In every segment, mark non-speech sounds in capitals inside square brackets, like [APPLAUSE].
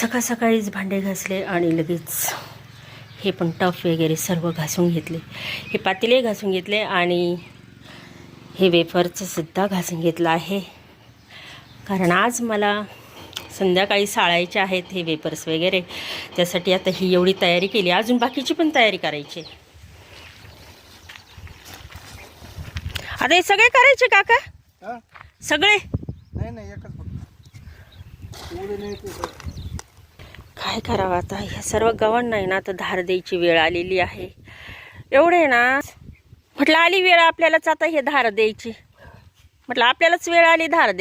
सकाळ सकाळीच भांडे घासले आणि लगेच हे पण टफ वगैरे सर्व घासून घेतले. हे पातेले घासून घेतले आणि हे वेफरचं सुद्धा घासून घेतलं आहे. कारण आज मला संध्याकाळी साळायचे आहेत हे वेपर्स वगैरे. त्यासाठी आता ही एवढी तयारी केली. अजून बाकीची पण तयारी करायची. आता हे सगळे करायचे काका? सगळे? नाही नाही एकच फक्त एवढे नाही ते सर. काय करावं आता? ह्या सर्व गव्हांना आहे ना आता धार द्यायची वेळ आलेली आहे. एवढे ना म्हटलं आली वेळ आपल्यालाच आता हे धार द्यायची. म्हटलं आपल्यालाच वेळ आली धार दे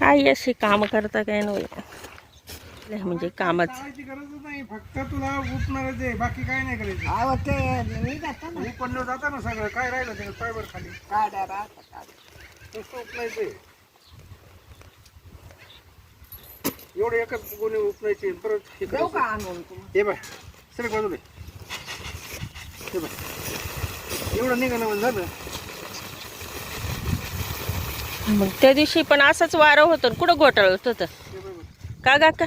काही अशी कामं करता काय नव्हे म्हणजे कामच. नाही फक्त तुला उपणारच आहे बाकी काय नाही करायचं. अहो ते मी जाता ना. उपणलं जातं ना सगळं काय राहिलं खाली. राहता काढा नुसतं उपणायचंय एवढे एकच गोणी उपणायचे परत हे देऊ का. आणून हे बाय आहे. हे बाय एवढं निघालं म्हणजे झालं मग त्या दिवशी पण असंच वारं होतं कुठं घोटाळत होतं हे बाय बघ. का गा का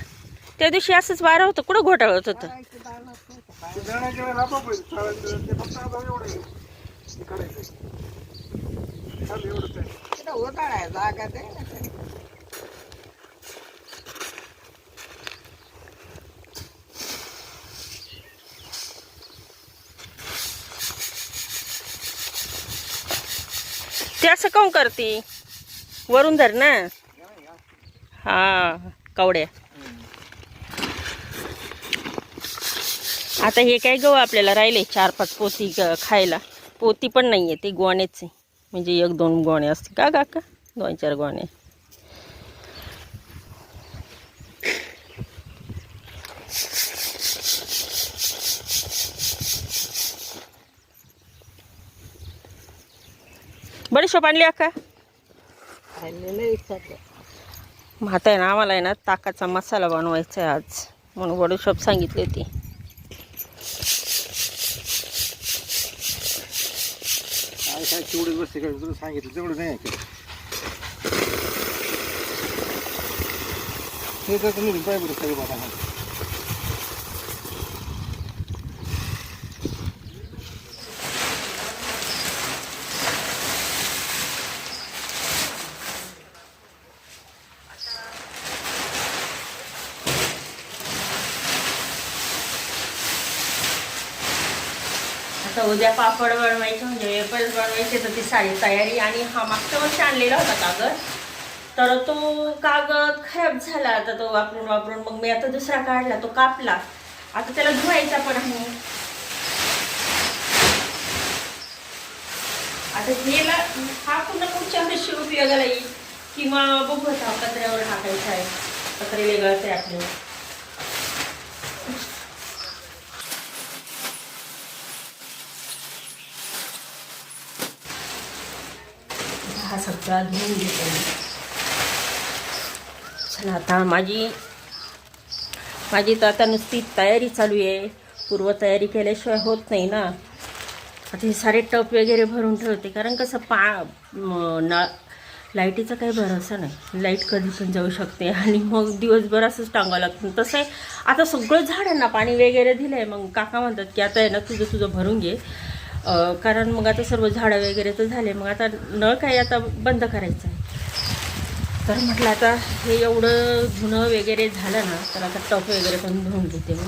त्या दिवशी असंच वारं होतं कुठं घोटाळत होतं करायचं दाळच नाही का काय? ते दळायच्या वेळेला आपोआप होईल. चालायचं ते फक्त आता एवढं आहे. हे करायचंय. चालेल, एवढंच आहे. तिथं उताराय जागा दे ना तरी. ते असं काऊन करते? वरून धर ना. हा कवड्या. आता हे काय गहू आपल्याला राहिले? चार पाच पोती खायला. पोती पण नाही आहे ते गोण्याचे म्हणजे एक दोन गोणे असते का काका दोन चार गोणे बडीशोप आणली अक्का. खाल्लेलं आहे सध्या. मग आता आहे ना आम्हाला आहे ना ताकाचा मसाला बनवायचा आहे आज. म्हणून बडीशोप सांगितली होती. सांगितलं तेवढं नाही हे तर तुम्ही पाय बरं सगळं बघा. उद्या पापड बनवायचे म्हणजे वेपर्स बनवायचे तर ती साडी तयारी. आणि हा मागच्या वर्षी आणलेला होता कागद. तर तो कागद खराब झाला. आता तो वापरून वापरून मग मी आता दुसरा काढला तो कापला. आता त्याला धुवायचा पण आहे. आता हेला हा पुन्हा पुढच्या वर्षी उपयोगाला येईल. किंवा बघू आता पत्र्यावर टाकायचा आहे. पत्रे वेगळंच आहे आपले हा सगळा घेतो चला आता माझी माझी तर आता नुसती तयारी चालू आहे. पूर्वतयारी केल्याशिवाय होत नाही ना. आता हे सारे टप वगैरे भरून ठेवते. कारण कसं पा म- ना लाईटीचा काही भरोसा नाही. लाइट कधी पण जाऊ शकते. [LAUGHS] आणि मग दिवसभर असंच टांगावं लागतं. तसं आहे. आता सगळं झाडांना पाणी वगैरे दिलं आहे मग काका म्हणतात की आता आहे ना तुझं तुझं भरून घे. कारण मग आता सर्व झाडं वगैरे तर झाले. मग आता नळ काय आता बंद करायचं आहे. तर म्हटलं आता हे एवढं धुणं वगैरे झालं ना तर आता टप वगैरे पण धुवून घेते मी.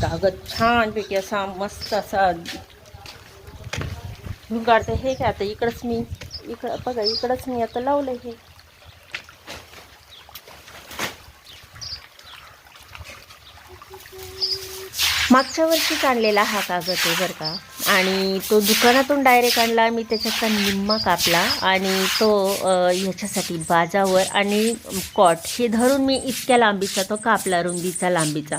कागद छानपैकी असा मस्त असा धुवून काढते. हे काय आता इकडंच मी इकडं बघा इकडंच मी आता लावलं हे. मागच्या वर्षी काढलेला हा कागद आहे बरं का. आणि तो दुकानातून डायरेक्ट आणला मी त्याच्यातला निम्मा कापला आणि तो ह्याच्यासाठी बाजावर आणि कॉट हे धरून मी इतक्या लांबीचा तो कापला रुंदीचा लांबीचा.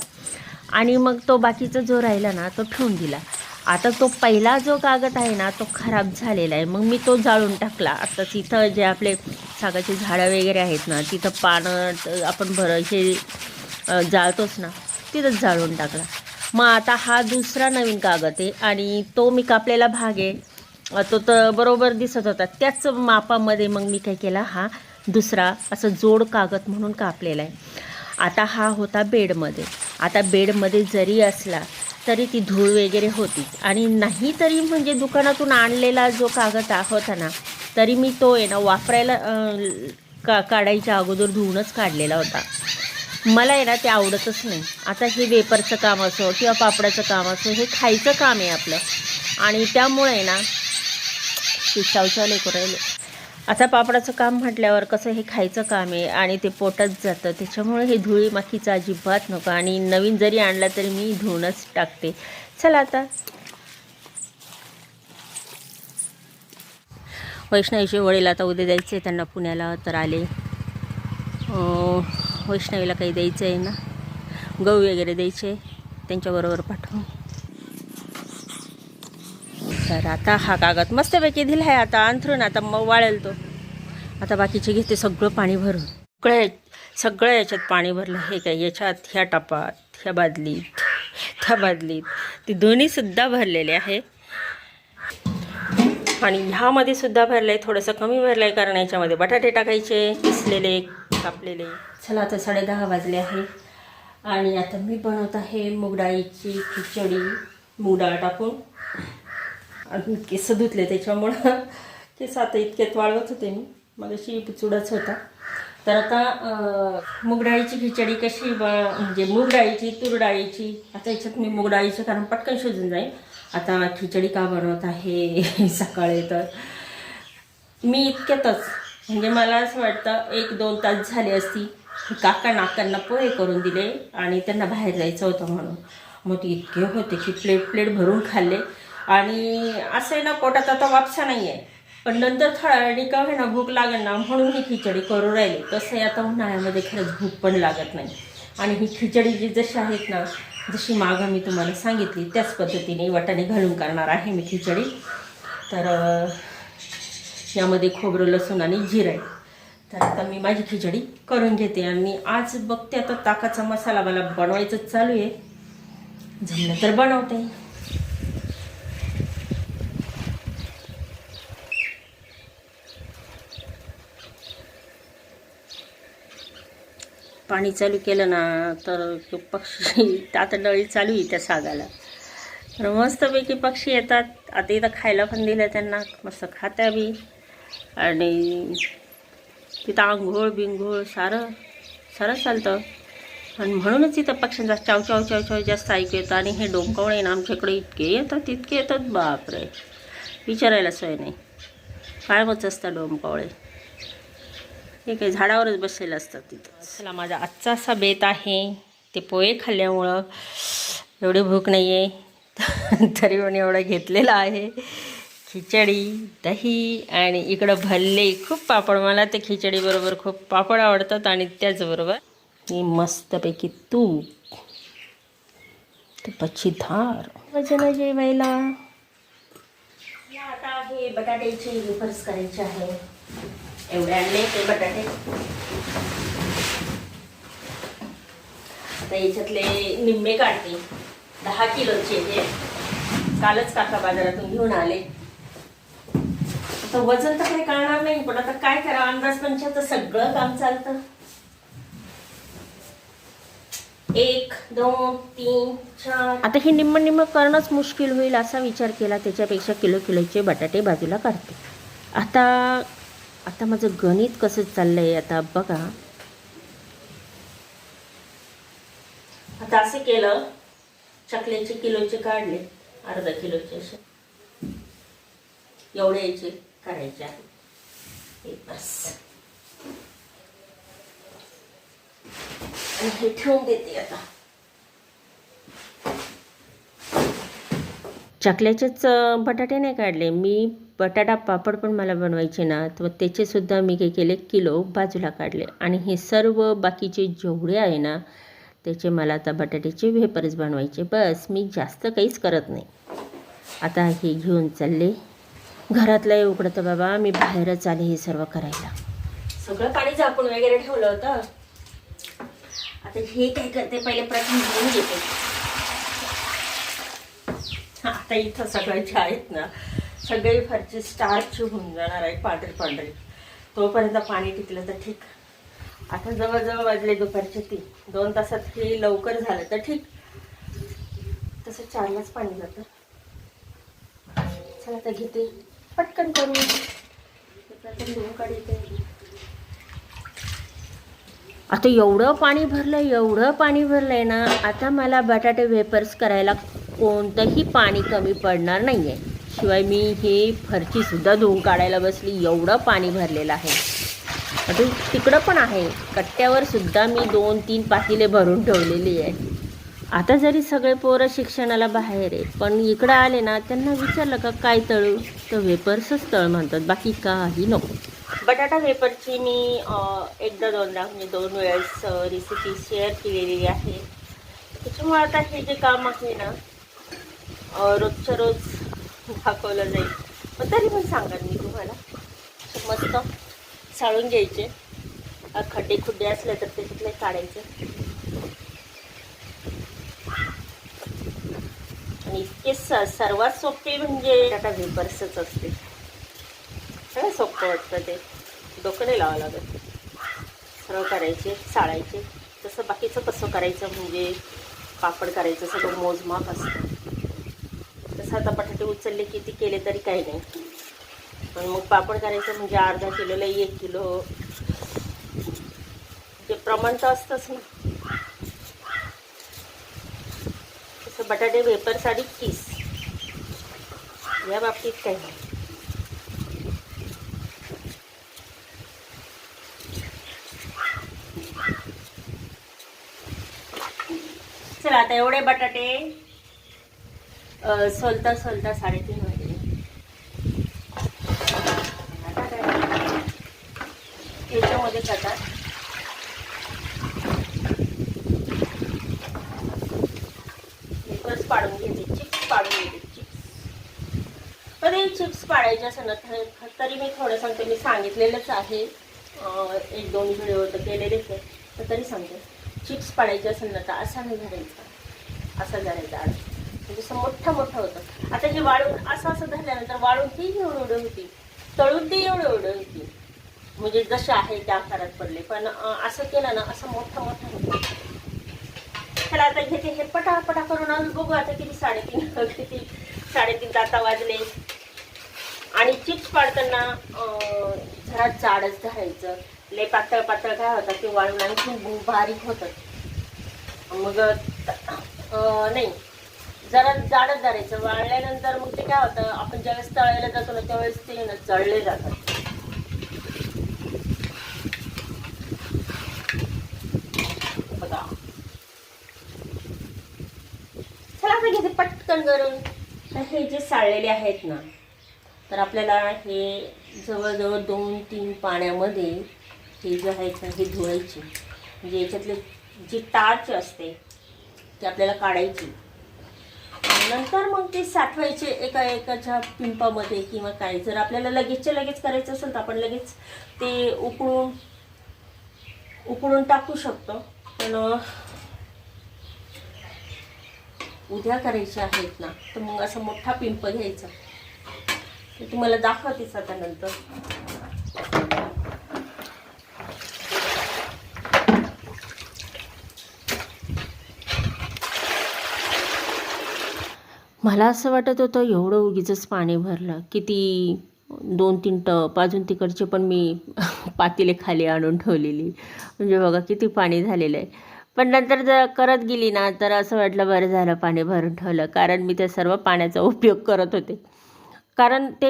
आणि मग तो बाकीचा जो राहिला ना तो ठेवून दिला. आता तो पहिला जो कागद आहे ना तो खराब झालेला आहे. मग मी तो जाळून टाकला. आता तिथं जे आपले सागाची झाडं वगैरे आहेत ना तिथं पानं आपण भर हे जाळतोच ना तिथंच जाळून टाकला. मग आता हा दुसरा नवीन कागद आहे आणि तो मी कापलेला भाग आहे. तो तर बरोबर दिसत होता. त्याच मापामध्ये मग मी काय केला हा दुसरा असं जोड कागद म्हणून कापलेला आहे. आता हा होता बेडमध्ये. आता बेडमध्ये जरी असला तरी ती धूळ वगैरे होती. आणि नाही तरी म्हणजे दुकानातून आणलेला जो कागद होता ना तरी मी तो आहे ना वापरायला का काढायच्या अगोदर धुवूनच काढलेला होता. मला आहे ना ते आवडतच नाही. आता हे वेपरचं काम असो किंवा पापडाचं काम असो हे खायचं काम आहे आपलं. आणि त्यामुळे आहे ना ते चावचावले राहिले. आता पापडाचं काम म्हटल्यावर कसं हे खायचं काम आहे आणि ते पोटात जातं त्याच्यामुळे हे धुळी माखीचं अजिबात नको. आणि नवीन जरी आणला तरी मी धुवूनच टाकते. चला आता. वैष्णवीचे वडील आता उद्या द्यायचे आहे त्यांना पुण्याला तर आले. वैष्णवीला काही द्यायचं आहे ना गहू वगैरे द्यायचे त्यांच्याबरोबर पाठवून तर आता हा कागद मस्तपैकी दिला आहे आता अंथरून आता मग वाळेल तो. आता बाकीचे घेते सगळं पाणी भरून. सगळं सगळं याच्यात पाणी भरलं. हे काय याच्यात ह्या टपात ह्या बादलीत त्या बादलीत. ती दोन्हीसुद्धा भरलेले आहे. आणि ह्यामध्ये सुद्धा भरलं आहे थोडंसं कमी भरलं आहे कारण याच्यामध्ये बटाटे टाकायचे किसलेले कापलेले चला आता साडेदहा वाजले आहे. आणि आता मी बनवत आहे मुगडाळीची खिचडी. मूग डाळ टाकून केस धुतले त्याच्यामुळं. केस आता इतक्यात वाळवत होते मी. मग अशी चुडाच होता. तर आता अं, खिचडी कशी ब म्हणजे मूग डाळीची आता याच्यात मी मूग कारण पटकन शिजून जाईल आता खिचडी का बनवत आहे [LAUGHS] सकाळी तर. मी इतक्यातच म्हणजे मला असं वाटतं एक दोन तास झाले असती काका नाकांना पोहे करून दिले आणि त्यांना बाहेर जायचं होतं म्हणून. मग ते इतके होते की प्लेट प्लेट भरून खाल्ले. आणि असं आहे ना पोटात आता वापसा नाही आहे पण नंतर थोड्या वेळाने का होईना भूक लागेल ना म्हणून ही खिचडी करू राहिली. तसं आहे आता उन्हाळ्यामध्ये खरंच भूक पण लागत नाही. आणि ही खिचडी जी जशी आहेत ना जशी मागं मी तुम्हाला सांगितली त्याच पद्धतीने वाटाणे घालून करणार आहे मी खिचडी. तर यामध्ये खोबरं लसूण आणि जिरं आहे. तर आता मी माझी खिचडी करून घेते आणि आज बघते आता ताकाचा मसाला मला बनवायचं चालू आहे. जमलं तर बनवते. पाणी चालू केलं ना तर पक्षी [LAUGHS] आता डळी चालू आहे त्या सागाला. तर मस्तपैकी पक्षी येतात. आता इथं खायला पण दिलं त्यांना. मस्त खात्या बी. आणि तिथं आंघोळ बिंघोळ सारं सारं चालतं. आणि म्हणूनच इथं पक्ष्यांचा चाव चाव चाव चाव जास्त ऐकू येतं. आणि हे डोंकावळे ना आमच्याकडे इतके येतात तितके येतात. बापरे. विचारायला सोय नाही. कायमच असतात डोंकावळे. हे काही झाडावरच बसलेलं असतात तिथं. चला माझा आजचा असा बेत आहे. ते पोहे खाल्ल्यामुळं एवढी भूक नाही आहे [LAUGHS] तरी पण एवढं घेतलेलं आहे. खिचडी दही आणि इकडं भल्ले. खूप पापड. मला ते खिचडीबरोबर खूप पापड आवडतात आणि त्याचबरोबर मी मस्तपैकी तूप तुपाची धार. वजन जेवायला. आता हे बटाट्याचे वेफर्स करायचे आहे. एवढे आणले ते बटाटे. आता याच्यातले निम्मे काढते. दहा किलोचे ते कालच काका बाजारातून घेऊन आले. आता वजन तर काही कळणार नाही पण आता काय करा अंदाज पंचायत सगळं काम चालतं. एक दोन तीन चार. आता हे निम्म निम्म करणंच मुश्किल होईल असा विचार केला त्याच्यापेक्षा किलो किलोचे बटाटे बाजूला काढते. आता आता माझं गणित कसं चाललंय आता बघा. आता असं केलं चकल्याचे किलोचे काढले अर्धा किलोचे असे. एवढे याचे. काढायचे आहे. बस. आणि हे ठेवून देते आता. चकल्याचेच बटाटे नाही काढले. मी बटाटा पापड पण मला बनवायचे ना तर त्याचेसुद्धा मी काय केले किलो बाजूला काढले. आणि हे सर्व बाकीचे जेवढे आहे ना त्याचे मला आता बटाट्याचे वेपर्स बनवायचे. बस मी जास्त काहीच करत नाही. आता हे घेऊन चालले. घरातलं उघडतं बाबा मी बाहेरच आले हे सर्व करायला. सगळं पाणी झाकून वगैरे ठेवलं होतं. आता हे काय करते पहिले प्रथम घेऊन घेते. आता इथं सगळ्याचे आहेत ना सगळे फारचे स्टार्च होऊन जाणार आहे पांढरे पांढरे. तोपर्यंत पाणी टिकलं तर ठीक. आता जवळजवळ वाजले दुपारचे तीन. दोन तासात हे लवकर झालं तर ठीक. तसं चारलाच पाणी जातं. चला तर घेते. पटकन करू धुवून आता एवढं पाणी भरलं एवढं पाणी भरलंय ना आता मला बटाटे वेपर्स करायला कोणतंही पाणी कमी पडणार नाही आहे शिवाय मी हे फरचीसुद्धा धुवून काढायला बसली एवढं पाणी भरलेलं आहे. आता तिकडं पण आहे. कट्ट्यावर सुद्धा मी दोन तीन पातेले भरून ठेवलेली आहे. आता जरी सगळे पोरं शिक्षणाला बाहेर आहे पण इकडं आले ना त्यांना विचारलं का काय तळू? तर वेपर्सच तळ म्हणतात बाकी काही नको. बटाटा वेपरची मी एकदा दोनदा म्हणजे दोन वेळेस रेसिपी शेअर केलेली आहे. त्याच्यामुळे आता हे जे काम आहे ना रोजच्या रोज दाखवलं जाईल. पण तरी पण सांगा मी तुम्हाला. मस्त साळून घ्यायचे. खड्डे खुड्डे असले तर त्याच्यातले काढायचे. आणि इतके स सर्वात सोपे म्हणजे? आता वेपर्सच असते. सगळं सोपं वाटतं ते. डोकं नाही लावावं लागत. सरळ करायचे चाळायचे. तसं बाकीचं कसं करायचं म्हणजे? पापड करायचं सगळं मोजमाप असतं. तसं आता बटाटे उचलले किती केले तरी काही नाही. पण मग पापड करायचं म्हणजे अर्धा किलोला एक किलो. ते प्रमाण तर असतंच ना. बटाटे वेपर साडी तीस. या बाबतीत काही नाही चला आता एवढे बटाटे सोलता सोलता साडेतीन वाजले आता काय? याच्यामध्ये आता वेफर्स पाडून घेते चिप्स पाडून घेते चिप्स कधी पाडायचे असं ना तर- तरी मी थोडं सांगते मी सांगितलेलंच आहे. एक दोन व्हिडिओ तर केलेलेच आहे तर तरी सांगते. चिप्स पाडायचे असेल ना तर असा नाही धरायचा असा धरायचा आड म्हणजे असं मोठं मोठं होतं. आता हे वाळून असं असं धरल्यानंतर वाळून ती एवढं एवढं होती. तळून ती एवढं एवढं होती. म्हणजे जसे आहे त्या आकारात पडले पण असं केलं ना असं मोठं मोठं होतं. चला आता घेते. हे पटापटा करून आज बघू आता किती साडेतीन [LAUGHS] किती साडेतीन आता वाजले. आणि चिप्स पाडताना जरा जाडच धरायचं. लय पातळ पातळ काय होतं ते वाळून आणि गु- बारीक होतात मग नाही. जरा जाडच धरायचं. वाळल्यानंतर मग ते काय होतं आपण ज्यावेळेस तळायला जातो ना त्यावेळेस ते ना जळले जातात. बघा. चला आता घेते पटकन करून हे जे साळलेले आहेत ना तर आपल्याला हे जवळजवळ दोन तीन पाण्यामध्ये हे जे आहे हे धुवायचे. म्हणजे याच्यातले जी टाच असते ती आपल्याला काढायची. नंतर मग ते साठवायचे एका एकाच्या पिंपामध्ये किंवा काय. जर आपल्याला लगेचच्या लगेच करायचं असेल तर आपण लगेच ते उकळून उकळून टाकू शकतो. पण उद्या करायचे आहेत ना तर मग असा मोठा पिंप घ्यायचा. ते तुम्हाला दाखवतेच आता नंतर मला असं वाटत होतं एवढं उगीचंच पाणी भरलं किती दोन तीन टप अजून तिकडचे पण मी [LAUGHS] पातेले खाली आणून ठेवलेली. म्हणजे बघा किती पाणी झालेलं आहे. पण नंतर जर करत गेली ना तर असं वाटलं बरं झालं पाणी भरून ठेवलं कारण मी त्या सर्व पाण्याचा उपयोग करत होते. कारण ते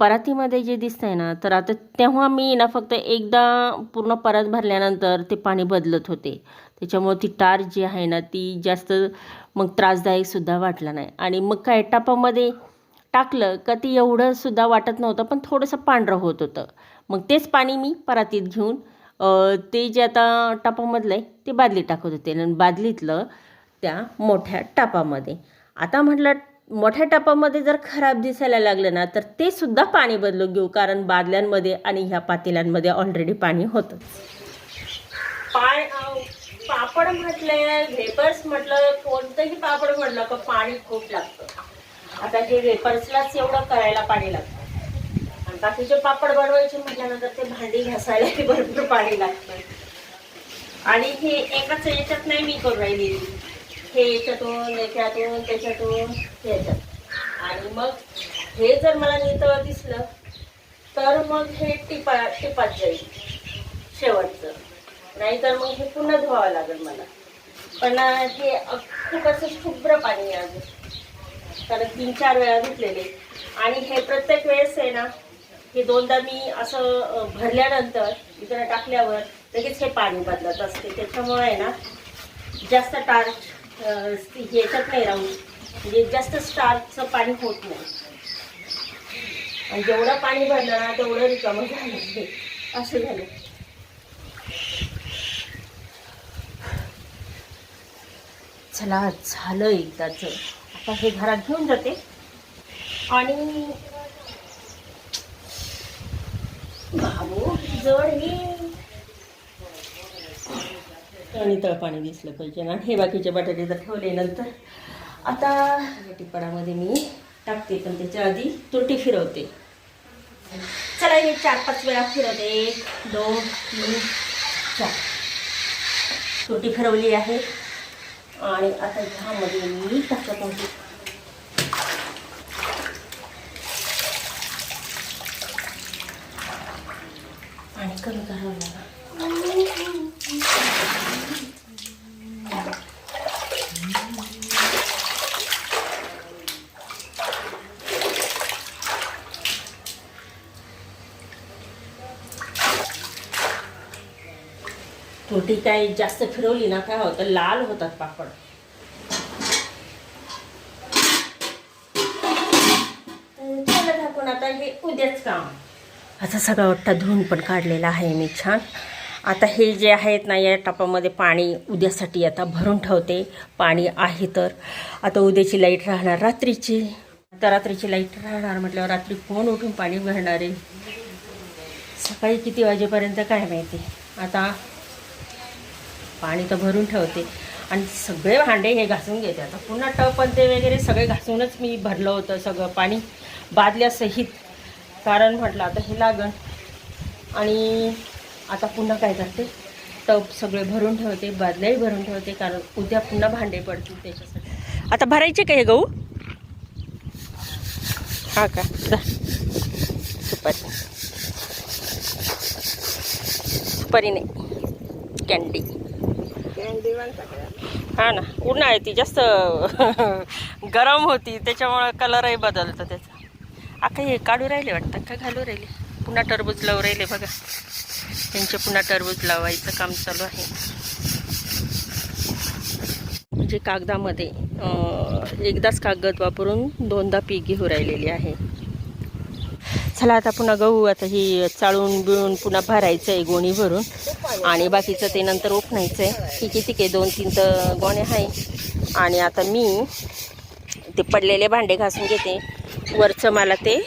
परातीमध्ये जे दिसतंय ना तर आता तेव्हा मी ना फक्त एकदा पूर्ण परत भरल्यानंतर ते पाणी बदलत होते. त्याच्यामुळे ती टार जी आहे ना ती जास्त मग त्रासदायकसुद्धा वाटला नाही. आणि मग काय टापामध्ये टाकलं का ती एवढंसुद्धा वाटत नव्हतं पण थोडंसं पांढरं होत होतं. मग तेच पाणी मी परातीत घेऊन ते जे आता टापामधलं आहे ते बादलीत टाकत होते. आणि बादलीतलं त्या मोठ्या टापामध्ये. आता म्हटलं मोठ्या टपामध्ये जर खराब दिसायला लागलं ना तर ते सुद्धा पाणी बदलून घेऊ कारण बादल्यांमध्ये आणि ह्या पातेल्यांमध्ये ऑलरेडी पाणी होतं पाय पापड म्हटलं वेपर्स म्हटलं कोणतंही पापड म्हटलं का पाणी खूप लागतं. आता हे वेपर्सलाच एवढं करायला पाणी लागतं. आणि बाकीचे पापड बनवायचे म्हटल्यानंतर ते भांडी घासायला भरपूर पाणी लागतं. आणि हे एकाच याच्यात नाही मी करून राहिली. हे याच्यातून याच्यातून त्याच्यातून याच्यात आणि मग हे जर मला नितळ दिसलं तर मग हे टिपा टिपात जाईल. शेवटचं. नाहीतर मग हे पुन्हा धुवावं लागेल मला. पण हे खूप असं शुभ्र पाणी आहे अजून. कारण तीन चार वेळा धुतलेले. आणि हे प्रत्येक वेळेस आहे ना हे दोनदा मी असं भरल्यानंतर इकडे टाकल्यावर लगेच हे पाणी बदलत असते. त्याच्यामुळे आहे ना जास्त टार्च ह्याच्यात नाही राहू. म्हणजे जास्त स्टार्चचं पाणी होत नाही. आणि जेवढं पाणी भरलं ना तेवढं रिकामं झालं. असं झालं. चला झालं एकदाच. आता हे घरात घेऊन जाते. आणि बाबू जड ही आणि पाणी दिसलं पाहिजे. ना हे बाकीचे बटाटे तर ठेवले नंतर. आता या मी टाकते पण त्याच्या आधी तुरटी फिरवते. चला हे चार पाच वेळा फिरवते. एक दोन तीन चार. तुरटी फिरवली आहे. आणि आता ह्यामध्ये मी टाकत. आहे आणि कमी करावं लागेल. तुरटी काय जास्त फिरवली ना काय होतं लाल होतात पापड. तर चला आता हे उद्याच काम. आता सगळा वाटतं धुवून पण काढलेला आहे मी छान. आता हे जे आहेत ना या टापामध्ये पाणी उद्यासाठी आता भरून ठेवते. पाणी आहे तर. आता उद्याची लाइट राहणार रात्रीची. आता रात्रीची लाइट राहणार म्हटल्यावर रात्री कोण उठून पाणी भरणार आहे? सकाळी किती वाजेपर्यंत काय माहिती? आता पाणी तर भरून ठेवते. आणि सगळे भांडे हे घासून घेते. आता पुन्हा टप आणि ते वगैरे सगळे घासूनच मी भरलं होतं सगळं पाणी बादल्यासहित कारण म्हटलं आता हे लागण आणि आता पुन्हा काय करते? टप सगळे भरून ठेवते बादल्याही भरून ठेवते कारण उद्या पुन्हा भांडे पडतील त्याच्यासाठी. आता भरायचे का हे गहू? हा का? सुपारी. सुपारी नाही. कॅन्डी हा ना. उन्हाळी ती जास्त [LAUGHS] गरम होती त्याच्यामुळं कलरही बदलतो त्याचा. आता हे काढू राहिले वाटतं का घालू राहिले? पुन्हा टरबूज लावू राहिले बघा. त्यांचे पुन्हा टरबूज लावायचं काम चालू आहे. म्हणजे कागदामध्ये एकदाच कागद वापरून दोनदा पीक घेऊ राहिलेली आहे. चला आता पुन्हा गहू आता ही चाळून बिळून पुन्हा भरायचं आहे गोणी भरून. आणि बाकीचं ते नंतर ओपणायचं आहे की किती काही दोन तीन तर गोणे आहे आणि आता मी ते पडलेले भांडे घासून घेते. वरचं मला ते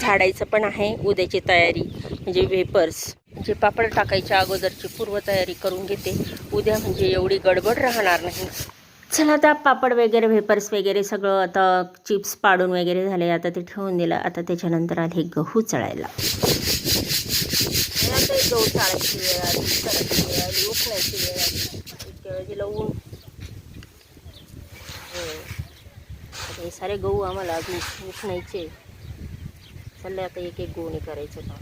झाडायचं पण आहे उद्याची तयारी. म्हणजे वेपर्स. जे पापड टाकायच्या अगोदरची पूर्वतयारी करून घेते. उद्या म्हणजे एवढी गडबड राहणार नाही. चला आता पापड वगैरे वेपर्स वगैरे सगळं आता चिप्स पाडून वगैरे झाले आता ते ठेवून दिलं. आता त्याच्यानंतर आले गहू चळायला हे गहू चाळायची वेळ आली वेळ आली उठण्याची वेळ आली. इतक्या वेळ दिलं ऊन. हो. हे सारे गहू आम्हाला उठण्याचे चालले आता एक एक गहू नाही करायचं का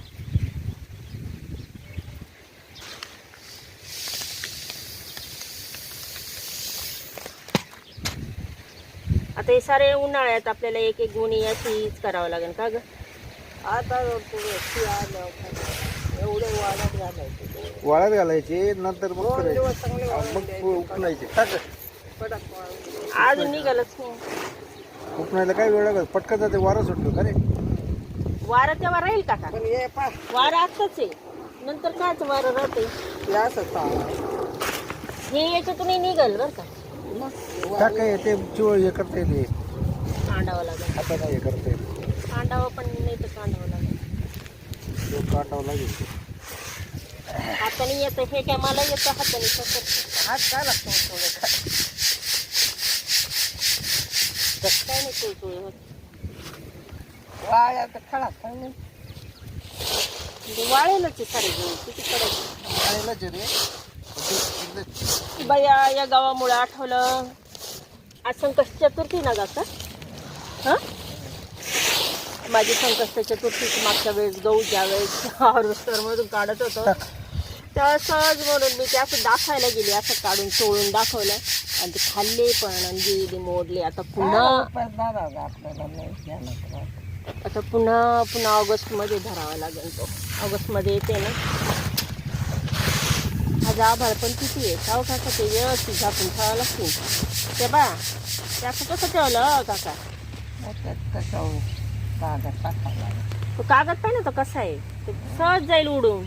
आता हे सारे उन्हाळ्यात आपल्याला एक एक गुणी अशीच करावं लागेल का ग? आता पुढे आलं एवढे वाढत घालायचे. वाळत घालायचे नंतर मग दोन करायचे. दिवस चांगले वाळून मग द्यायचे. उपणायचे टाक. कडक वाळून अजून निघालच नाही. उपणायला काय वेळ लागत पटकन जाते वारा सुटतो का रे? वारं तेव्हा राहील का? का पण हे पा वारं आत्ताच आहे. नंतर काच वारं राहते हे असं चाललं. हे याच्यातूनही निघाल बरं का. टाक काय ते चिवळ हे करता येते कांडावं लागेल आता नाही हे करता कांडावं पण नाही तर कांडावं लागेल ते काटावं लागेल हाताने येतं हे काय मला येतं हाताने कसं हात काय लागतो थोडं काय नाही तुळतुळे होत वाळ्या तर खळा नाही म्हणजे वाळेलच आहे सारे गहू किती कडक खायला जे रे ते बया या गावामुळे आठवलं. आज संकष्ट चतुर्थी ना गाता हां? माझी संकष्ट चतुर्थीची मागच्या वेळेस गहू ज्या वेळेस हार्वेस्टरमधून काढत होतो त्या सहज म्हणून मी ते असं दाखवायला गेली असं काढून चोळून दाखवलं. आणि ते खाल्ले पण आणि गेले मोडले. आता पुन्हा. आता पुन्हा पुन्हा ऑगस्टमध्ये धरावा लागेल तो. ऑगस्टमध्ये येते ना. आज आभाळ पण किती आहे? साव काका ते व्यवस्थित झाकून ठेवावं लागतील. ते बा असं कसं ठेवलं हो काका? कागद कागद पाहिजे तो कसा आहे? ते सहज जाईल उडून.